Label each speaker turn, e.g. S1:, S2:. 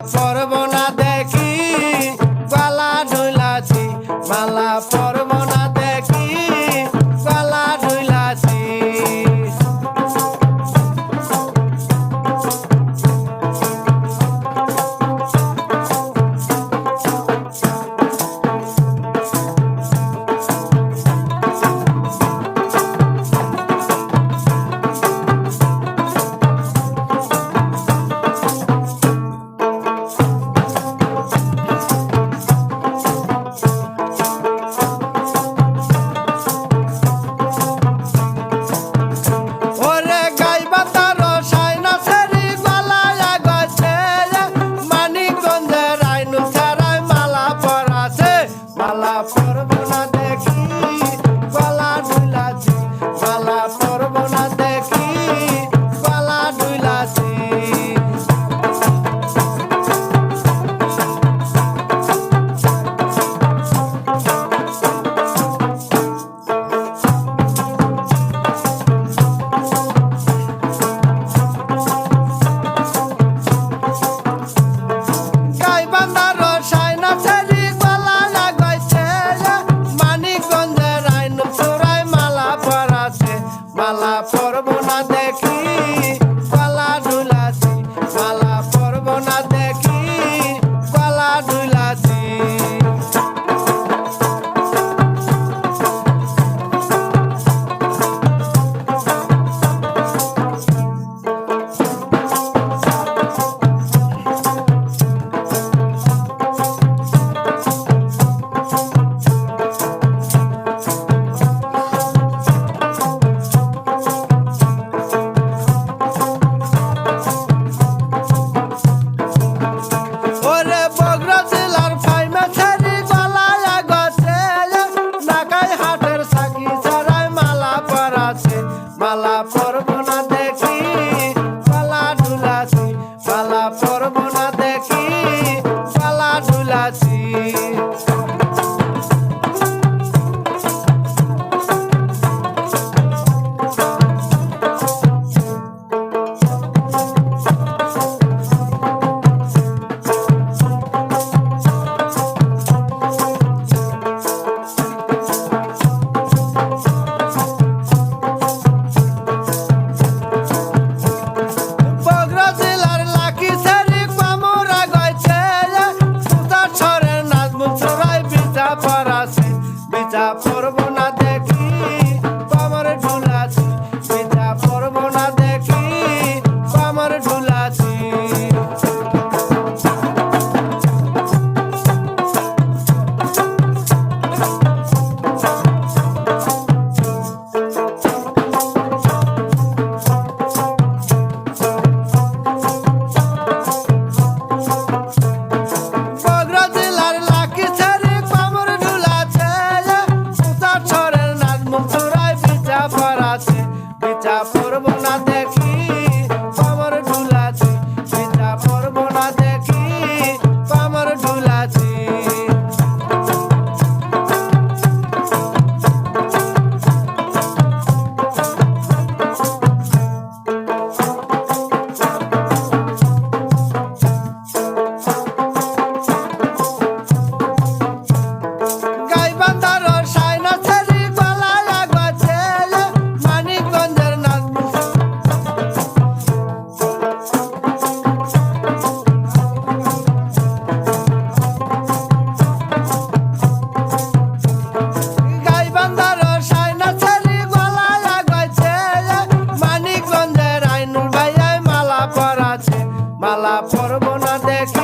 S1: পরব পরাছে মালা পরব না দেখি। দেখি গলা ঢুলাছি that's it. চাপর বনা মালা পরব না দেখ